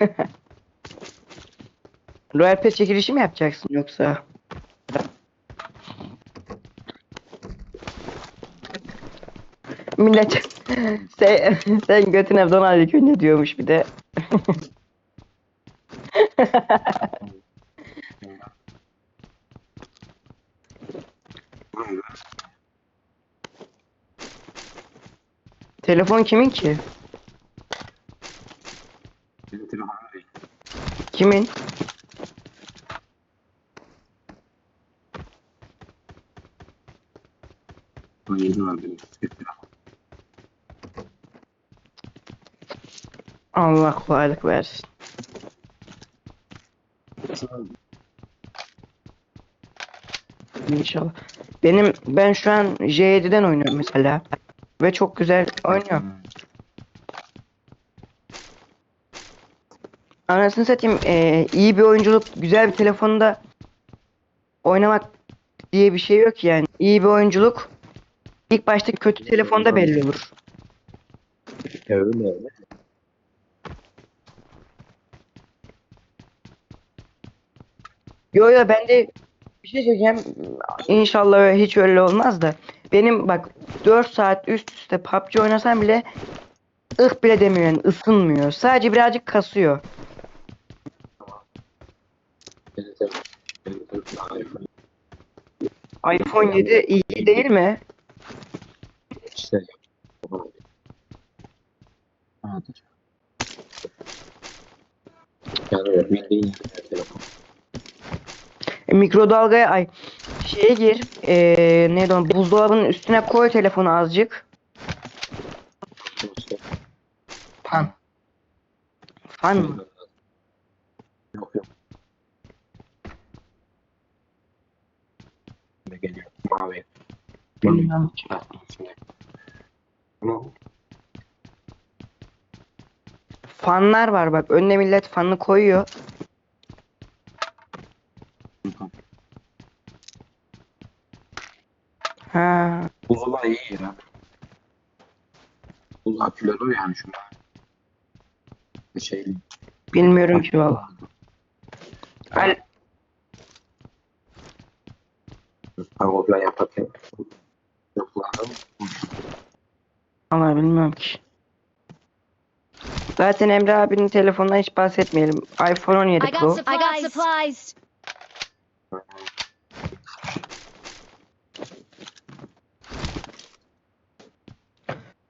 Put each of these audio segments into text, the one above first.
Royal Pass çekilişi mi yapacaksın yoksa? Millet sen, sen götüne Donald Duck diyormuş bir de. Telefon kimin ki? Benim telefonum değil. Kimin? Allah kolaylık versin. İnşallah. Benim ben şu an J7'den oynuyorum mesela. Ve çok güzel oynuyorum. Anasını satayım eee, iyi bir oyunculuk güzel bir telefonda oynamak diye bir şey yok yani. İyi bir oyunculuk ilk başta kötü telefonda belli olur. Öyle öyle. Yo yo ben de bir şey söyleyeceğim. İnşallah hiç öyle olmaz da. Benim bak 4 saat üst üste PUBG oynasam bile ıh bile demiyor yani ısınmıyor. Sadece birazcık kasıyor. Benim telefonum. Benim telefonum iPhone. iPhone 7 iyi değil mi? İşte. Dur. Yani bildiğin telefon. E, mikrodalgaya ay şeye gir. Eee neydi o buzdolabının üstüne koy telefonu azıcık. Fan. Fan mı? Yok yok. Ne geliyor? Mavi. Bilmiyorum. Fanlar var bak. Önüne millet fanını koyuyor. Ha. Buzula iyi ya. Buz akülü yani şu an. Şey, Bilmiyorum ki valla. Bilmiyorum ki. Zaten Emre abinin telefonundan hiç bahsetmeyelim. iPhone 17 I Pro. got supplies. I got supplies.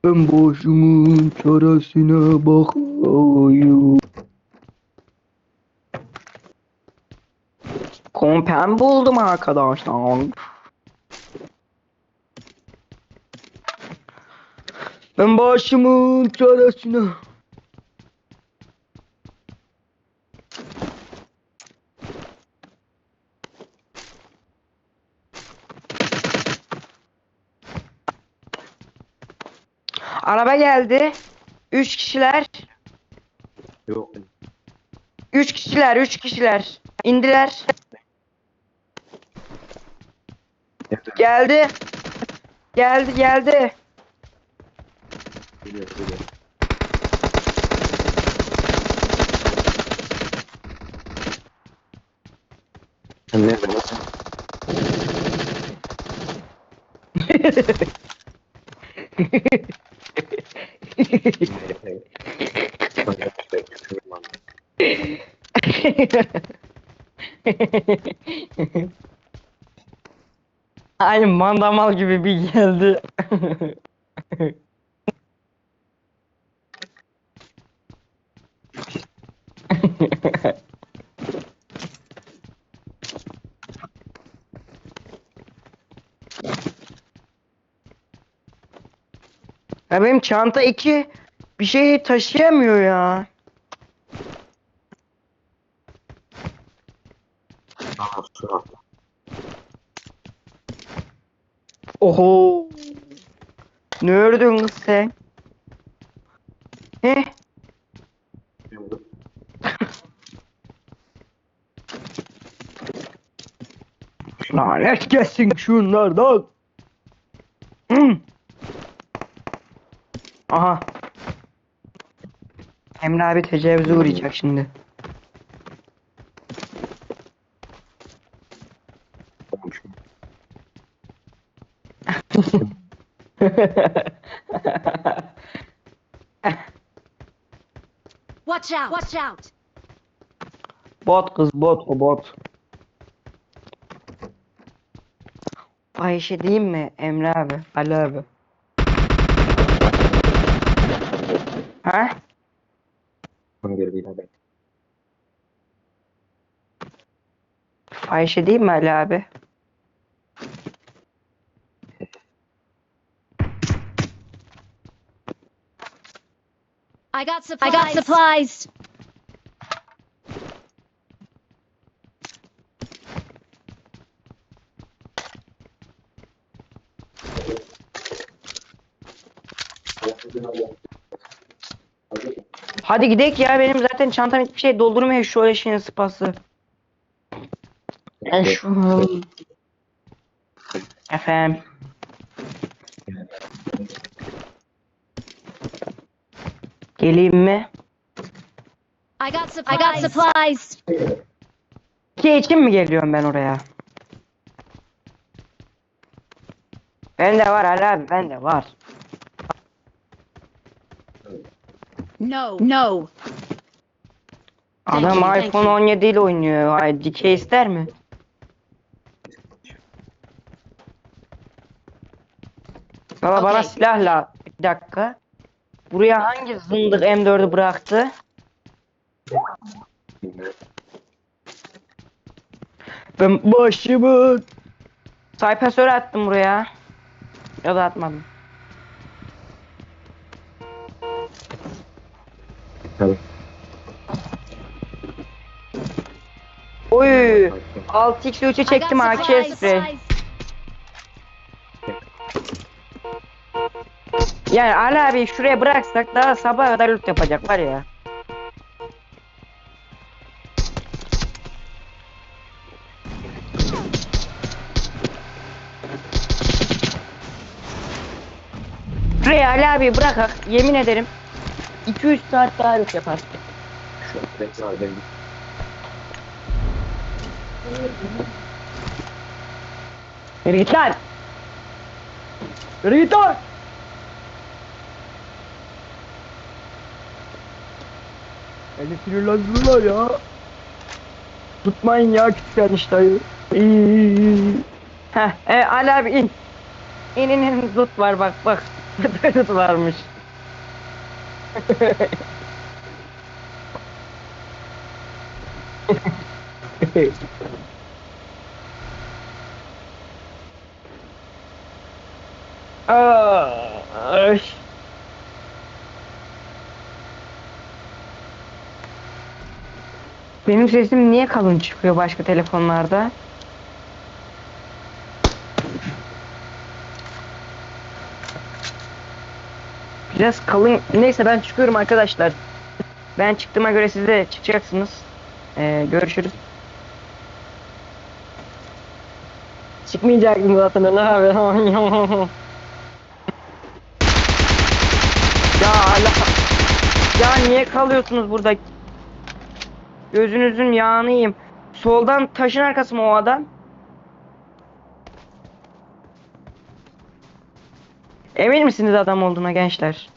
Ben başımın çaresine bakıyorum. Kompen buldum arkadaşlar. Ben başımın çaresine. Araba geldi. Üç kişiler. Yok. Üç kişiler. Üç kişiler. İndiler. Geldi. Geldi geldi. Lan sen? Aynı mandamal gibi bir geldi. Ya benim çanta 2 bir şey taşıyamıyor ya. Oho. Ne ördün kız sen? He? Lanet gelsin şunlardan. Hmm. Aha. Emre abi tecavüze uğrayacak şimdi. Watch out! Watch out! bot kız bot o bot. Ayşe diyeyim mi Emre abi? Ali abi. Ha? Bana göre değil abi. Fahişe değil mi Ali abi? I got supplies. I got supplies. Hadi gidek ya benim zaten çantam hiçbir şey doldurmuyor şu eşeğin sıpası. Ben şu... Efendim. Geleyim mi? I got supplies. I got supplies. Ki için mi geliyorum ben oraya? Bende var Ali abi bende var. No. No. Thank Adam you, thank iPhone you. 17 ile oynuyor. Ay, dikey ister mi? Baba bana Okey. silahla. Bir dakika. Buraya hangi zındık M4'ü bıraktı? Ben başımı Saypasör attım buraya. Ya da atmadım. Tabii. Oy 6x 3'ü I çektim got AK spray. Yani Ali abi şuraya bıraksak daha sabaha kadar loot yapacak var ya. Şuraya Ali abi bırakak yemin ederim 2-3 saat daha loot yapar. Şu an direkt abi benim. Yürü git lan! Yürü git lan! Beni sinirlendirdiler ya. Tutmayın ya küçük enişteyi. Heh, e, Ali abi in. İn in in tut var bak bak. tut varmış. Aa, ay. Benim sesim niye kalın çıkıyor başka telefonlarda? Biraz kalın. Neyse ben çıkıyorum arkadaşlar. Ben çıktığıma göre siz de çıkacaksınız. Ee, görüşürüz. Çıkmayacaktım zaten ne abi. ya Allah. Ya niye kalıyorsunuz burada? Gözünüzün yağını. Soldan taşın arkası mı o adam? Emin misiniz adam olduğuna gençler?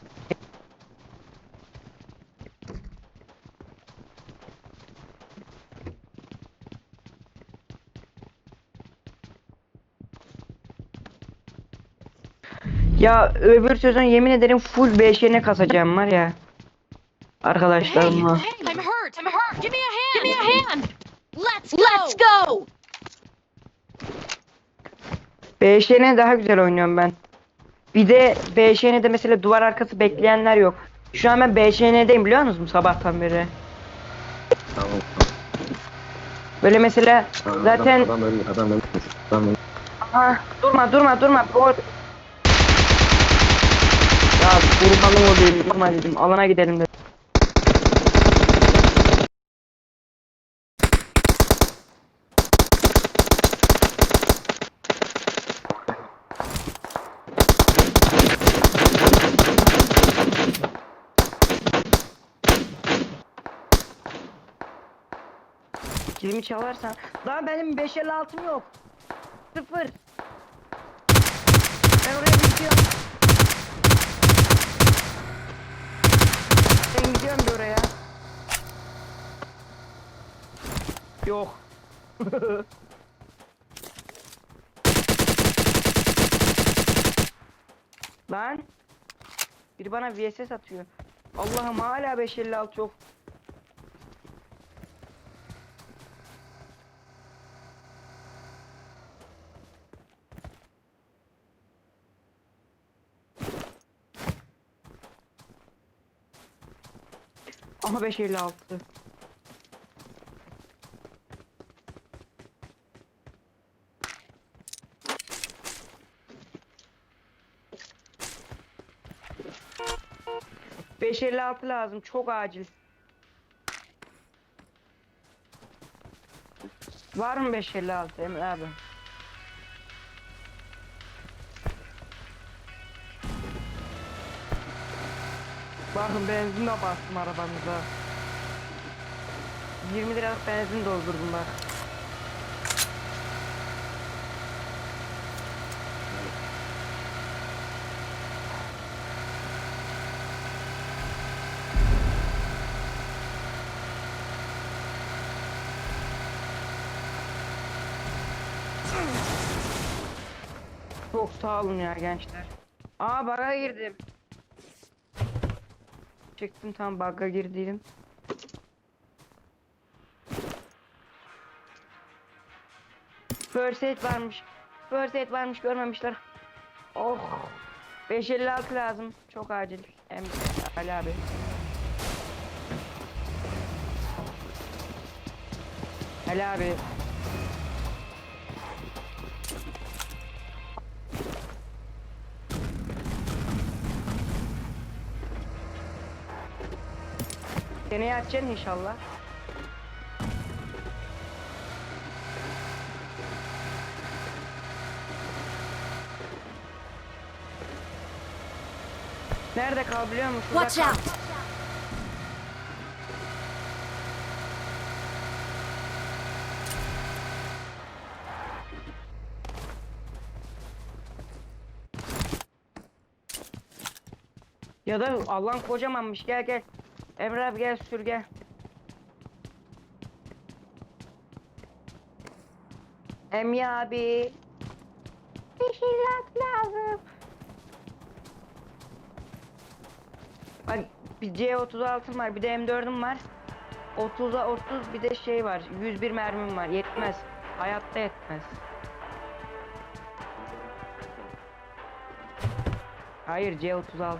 Ya öbür sezon yemin ederim full 5'ine kasacağım var ya. Arkadaşlarımla. Hey, I'm hand. Let's go. Let's go. 5'ine daha güzel oynuyorum ben. Bir de 5'de mesela duvar arkası bekleyenler yok. Şu an ben 5'deyim biliyor musunuz sabahtan beri? Tamam. Böyle mesela tamam. zaten Adam, adam ölmüş. Adam ölmüş. Adam ölmüş. Aha, durma durma durma. O... Ya kurbanım o değil. Durma dedim. Alana gidelim dedim. Kilimi çalarsan. Lan benim 556'm yok. Sıfır. Ben oraya gidiyorum. Ben gidiyorum bir oraya. Yok. Lan. Biri bana VSS atıyor. Allah'ım hala 556 yok. Ama 556. Beş elli altı lazım. Çok acil. Var mı 556 Emre abi? Bakın benzin de bastım arabamıza. 20 liralık benzin doldurdum bak. Çok sağ olun ya gençler. Aa bug'a girdim. Çıktım tam bug'a. First aid varmış. Aid varmış görmemişler. Oh. 556 lazım. Çok acil. Em Ali abi. Ali abi. Seneye açacaksın inşallah. Nerede kal biliyor musun? Şurada Watch kal. out! Ya da Allah'ın kocamanmış gel gel. Emre abi gel sür gel. Emre abi. Şeyler lazım. Bak bir C36 var bir de M4'üm var. 30'a 30 bir de şey var. 101 mermim var. Yetmez. Hayatta yetmez. Hayır C36.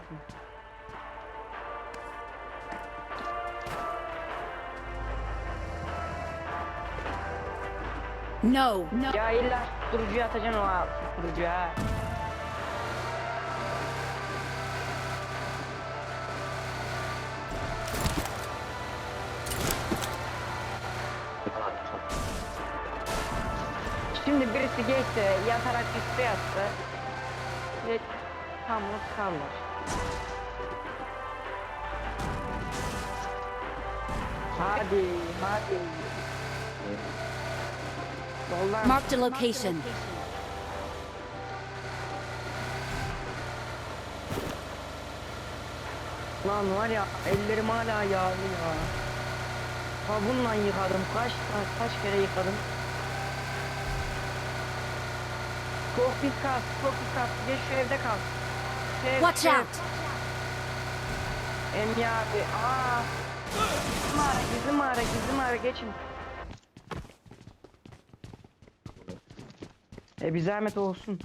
No, no. Ya illa susturucuya atacaksın o ha, susturucuya. Şimdi birisi geçse yatarak üstte yatsa ve tam kalır. Hadi hadi. Marked a location. Lan var ya ellerim hala yağlı ya. Sabunla yıkadım. Kaç kaç kere yıkadım. Çok pis kas, çok pis kas. Geç şu evde kal. Şu ev- Watch şu ev. out! Emre abi. Aa. Gizli mağara, gizli mağara, gizli mağara geçin. E bir zahmet olsun.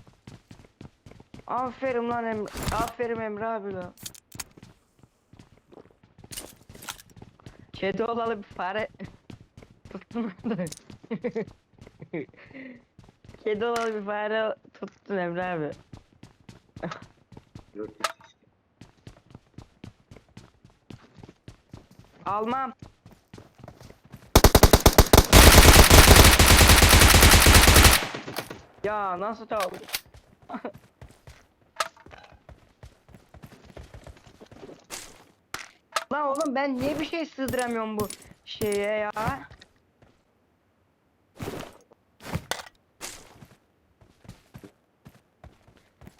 Aferin lan Emre. Aferin Emre abi lan. Kedi olalı bir fare tuttum da. Kedi olalı bir fare tuttun Emre abi. Almam. Ya nasıl tav? Lan oğlum ben niye bir şey sığdıramıyorum bu şeye ya?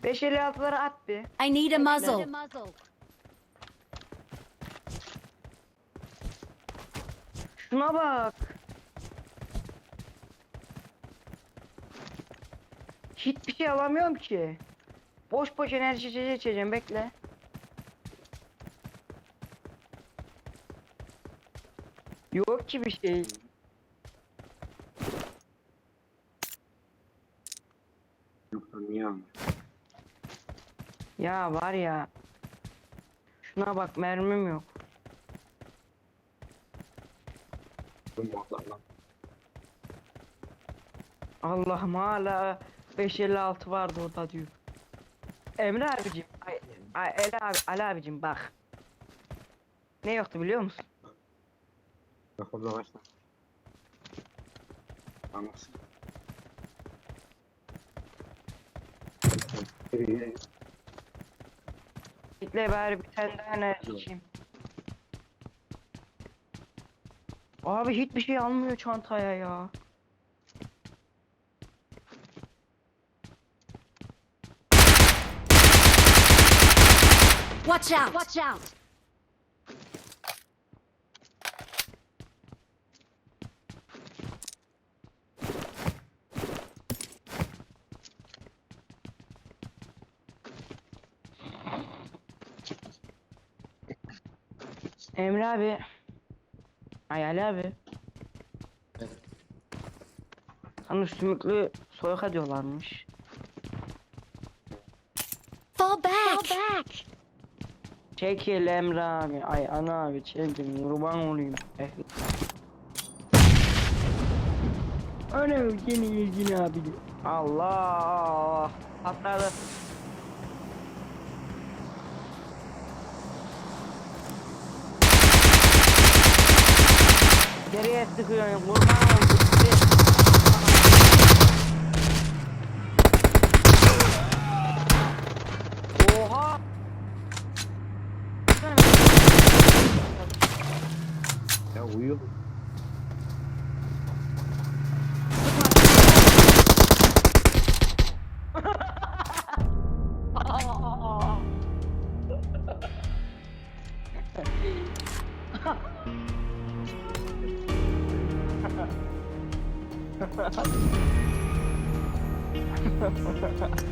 Beş elli altılara at bir. I need a muzzle. Şuna bak. Hiçbir şey alamıyorum ki. Boş boş enerji içeceği içeceğim bekle. Yok ki bir şey. Yoksa niye almıyor? Ya var ya. Şuna bak mermim yok. Bu modlardan. Allah'ım hala 556 vardı orada diyor. Emre abicim, ay, ay, Ali, abi, Ali abicim bak. Ne yoktu biliyor musun? Bak orada başla. Anlasın. Bekle bari bir tane daha enerji içeyim. Abi hiçbir şey almıyor çantaya ya. Watch out. Watch out. Emre abi. Ay Ali abi. Sana sümüklü soyka diyorlarmış. Çekil Emre abi. Ay ana abi çekil. Kurban olayım. Eh. Ana yine ilgin abi. Allah. Atladı. Geriye sıkıyor. Kurban olayım. Oha. That wheel. Ha ha ha.